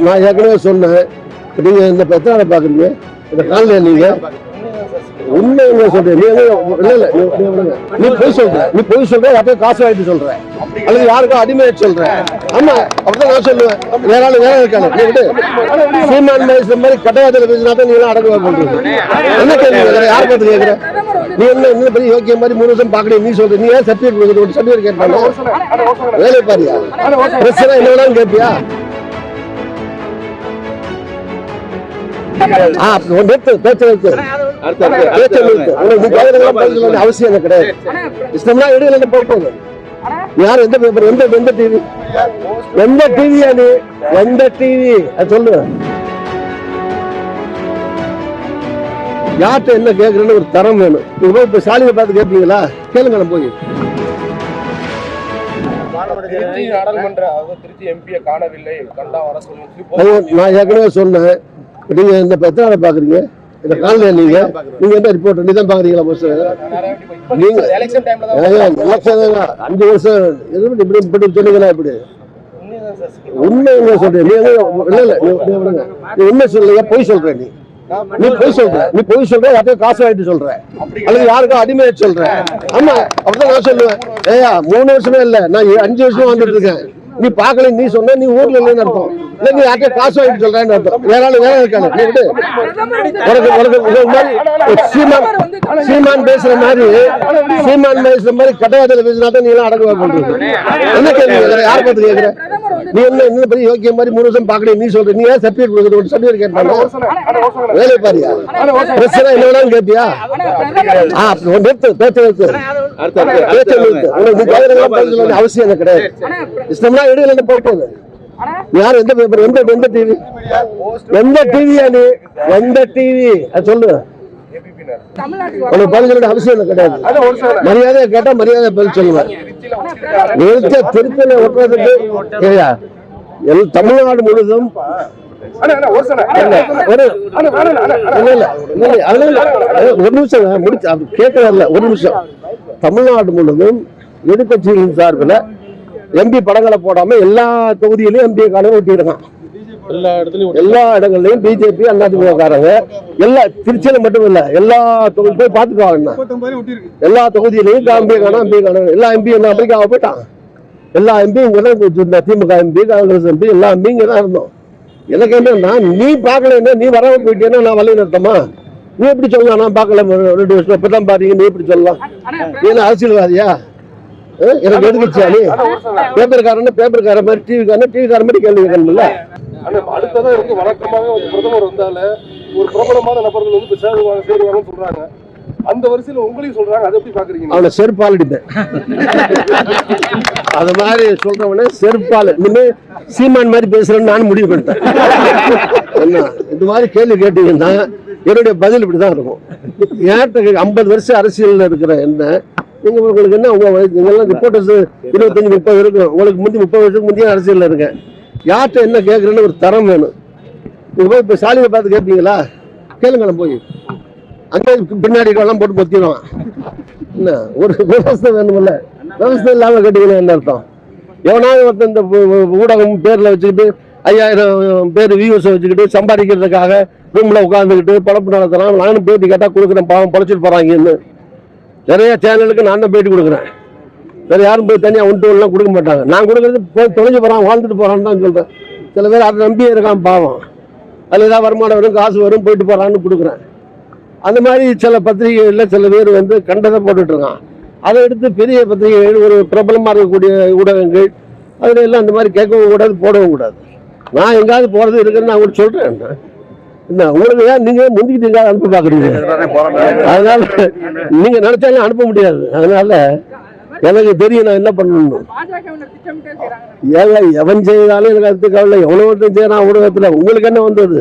நான் ஏற்கனவே சொன்னேன். நீங்க இந்த பெத்தனால பாக்குறீங்க இந்த காலையில நீங்க. உண்மை என்ன சொல்றேன் நீ இல்ல இல்ல நீ- பொய் நீ சொல்ற. நீ பொய் சொல்ற யாருக்கும் காசு வாங்கிட்டு சொல்ற. அல்லது யாருக்கும் அடிமையை சொல்ற. ஆமா அப்படிதான் நான் சொல்லுவேன். வேற ஆளு வேற இருக்காங்க நீ விடு. சீமான் மாதிரி கட்டவாதத்துல பேசினா தான் நீ எல்லாம் அடங்குவா பண்றீங்க என்ன கேள்வி? கேட்கற யார் பார்த்து கேட்கிறேன் நீ என்ன இன்னும் பெரிய யோக்கிய மாதிரி மூணு வருஷம் பாக்கணும் நீ சொல்ற நீ ஏன் சர்டிபிகேட் கொடுக்குற ஒரு சர்டிபிகேட் கேட்டாங்க வேலை பாரியா? பிரச்சனை என்ன வேணாலும் கேட்பியா அவசியம் கிடையாது. இஷ்டம்னா எடு, இல்லைன்னா போ போகுது. யார் எந்த பேப்பர் எந்த எந்த டிவி எந்த டிவியா நீ எந்த டிவி அது சொல்லு. யார்கிட்ட என்ன கேட்குறேன்னு ஒரு தரம் வேணும். நீங்கள் போய் இப்போ சாலியை பார்த்து கேட்பீங்களா கேளுங்க போய். நான் ஏற்கனவே சொன்னேன். நீங்க இந்த பெத்தனால பாக்குறீங்க. இந்த காலையில நீங்க நீங்க என்ன ரிப்போர்ட் நீ தான் பாக்குறீங்களா பஸ் நீங்க எலெக்ஷன் அஞ்சு வருஷம் எதுவும் இப்படி இப்படி இப்படி சொன்னீங்களா இப்படி? உண்மைதான் உண்மை என்ன சொல்றேன். நீ வந்து- சொல்லுங்க இல்ல நீ- பொய் சொல்ற நீ. நீ பொய் சொல்ற. நீ பொய் சொல்ற யார்கிட்டயும் காசு வாங்கிட்டு சொல்ற. அல்லது யாருக்கும் அடிமையை சொல்ற. ஆமா அப்படிதான் நான் சொல்லுவேன். ஏயா மூணு வருஷமே இல்ல நான் அஞ்சு வருஷமா வந்துட்டு இருக்கேன். நீ பாக்கல நீ சொன்ன நீ ஊர்ல இல்லைன்னு அர்த்தம். இல்ல நீ யார்கிட்ட காசு வாங்கி சொல்றேன்னு அர்த்தம். வேற ஆளு வேற இருக்காங்க நீ விடு. உனக்கு உனக்கு மாதிரி சீமான் சீமான் பேசுற மாதிரி சீமான் பேசுற மாதிரி கட்டவாதத்துல பேசினா தான் நீ எல்லாம் அடங்குவா பண்றது என்ன கேள்வி? கேட்கற யார் பார்த்து கேட்கற நீ என்ன என்ன பெரிய யோக்கிய மாதிரி மூணு வருஷம் பாக்கணும் நீ சொல்ற. நீ ஏன் சர்டிபிகேட் கொடுக்குற ஒரு சர்டிபிகேட் கேட்டாங்க வேலை பாரியா பிரச்சனை என்ன வேணாலும் கேட்பியா ஆ நிறுத்து பேச்சு நிறுத்து. அவசியம் கிடையாது இஷ்டம்னா போகுது யார் எந்த பேப்பர் எந்த எந்த டிவி எந்த டிவியா நீ எந்த டிவி சொல்லு உனக்கு பதில் சொல்ல வேண்டிய அவசியம் எனக்கு கிடையாது மரியாதையை கேட்டா மரியாதை பதில் சொல்லுவேன் நிறுத்த திருத்தல ஒட்டுறதுக்கு தமிழ்நாடு முழுதும் ஒரு நிமிஷம் முடிச்சு கேட்கறதில்ல ஒரு நிமிஷம் தமிழ்நாடு முழுவதும் எதிர்கட்சிகளின் சார்பில் எம்பி படங்களை போடாம எல்லா தொகுதியிலையும் எம்பி காலம் ஒட்டிடுறான் எல்லா இடத்துலயும் எல்லா இடங்கள்லயும் பிஜேபி அதிமுக காரங்க எல்லா திருச்சியில மட்டும் இல்ல எல்லா தொகுதி போய் பாத்துக்குவாங்க எல்லா தொகுதியிலையும் எம்பி காணும் எம்பி காணும். எல்லா எம்பி என்ன அமெரிக்காவை போயிட்டான். எல்லா எம்பியும் இங்க தான் திமுக எம்பி காங்கிரஸ் எம்பி எல்லா எம்பி இங்க தான் இருந்தோம். எனக்கு என்னன்னா நீ பார்க்கலன்னா நீ வராம போயிட்டேன்னா நான் வழி நிறுத்தமா நீ எப்படி சொல்லலாம்? நான் பார்க்கல ரெண்டு வருஷம். இப்பதான் பாருங்க நீ எப்படி சொல்லலாம்? நீ என்ன அரசியல்வாதியா? எனக்கு எதுக்குச்சியா நீ பேப்பர்காரன் பேப்பர்காரன் மாதிரி டிவிக்காரன் டிவிக்காரன் மாதிரி கேள்வி கேட்கணும்ல? அடுத்ததான் வழக்கமாவே வந்து பிரதமர் வந்தால ஒரு பிரபலமான நபர்கள் வந்து இப்ப சேருவாங்க சேருவாங்கன்னு சொல்றாங்க. அந்த வரிசையில உங்களையும் சொல்றாங்க. அதை எப்படி பாக்குறீங்க? அவனை செருப்பால் அடிப்பேன். அது மாதிரி சொல்றவனே செருப்பால். இனிமே சீமான் மாதிரி பேசுறேன்னு நான் முடிவு பண்ணிட்டேன். என்ன இது மாதிரி கேள்வி கேட்டீங்கன்னா என்னுடைய பதில் இப்படி தான் இருக்கும் ஏன் ஐம்பது வருஷம் அரசியலில் இருக்கிற என்ன நீங்கள் உங்களுக்கு என்ன உங்கள் நீங்கள்லாம் ரிப்போர்ட்டர்ஸ் இருபத்தஞ்சி முப்பது இருக்கும் உங்களுக்கு முந்தி முப்பது வருஷத்துக்கு முந்தைய அரசியலில் இருக்கேன். யார்கிட்ட என்ன கேட்குறேன்னு ஒரு தரம் வேணும். நீங்கள் போய் இப்போ சாலியை பார்த்து கேட்பீங்களா கேளுங்களேன் போய். அங்கே பின்னாடி எல்லாம் போட்டு பொத்திடுவான். என்ன ஒரு விவசாயம் வேணுமில்ல விவசாயம் இல்லாமல் கேட்டீங்கன்னா என்ன அர்த்தம்? எவனாவது ஒருத்தன் இந்த ஊடகம் பேரில் வச்சுக்கிட்டு ஐயாயிரம் பேர் வியூஸ் வச்சுக்கிட்டு சம்பாதிக்கிறதுக்காக ரூமில் உட்காந்துக்கிட்டு பழப்பு நடத்தலாம் நானும் பேட்டி கேட்டால் கொடுக்குறேன் பாவம் பழச்சிட்டு போகிறாங்கன்னு நிறைய சேனலுக்கு நான் தான் பேட்டி கொடுக்குறேன். வேறு யாரும் போய் தனியாக ஒன் டூலாம் கொடுக்க மாட்டாங்க. நான் கொடுக்குறது போய் தொலைஞ்சு போகிறான் வாழ்ந்துட்டு போகிறான்னு தான் சொல்கிறேன் சில பேர் அதை நம்பியே இருக்கான் பாவம். அதில் ஏதாவது வருமானம் வரும் காசு வரும் போயிட்டு போகிறான்னு கொடுக்குறேன். அந்த மாதிரி சில பத்திரிகைகளில் சில பேர் வந்து கண்டதை போட்டுட்டு இருக்கான். அதை எடுத்து பெரிய பத்திரிகைகள் ஒரு பிரபலமாக இருக்கக்கூடிய ஊடகங்கள் அதில் எல்லாம் அந்த மாதிரி கேட்கவும் கூடாது போடவும் கூடாது. நான் எங்காவது போறது இருக்குன்னு நான் உங்களுக்கு சொல்கிறேன் என்ன உங்களுக்கு ஏன் நீங்கள் முந்திக்கிட்டு எங்காவது அனுப்ப பார்க்குறீங்க? அதனால் நீங்கள் நினச்சாலும் அனுப்ப முடியாது. அதனால எனக்கு தெரியும் நான் என்ன பண்ணணும். ஏன் ஏங்க எவன் செய்தாலும் எனக்கு அது கவலை எவ்வளோ ஒருத்தன் செய்யறான் ஊடகத்தில். உங்களுக்கு என்ன வந்தது?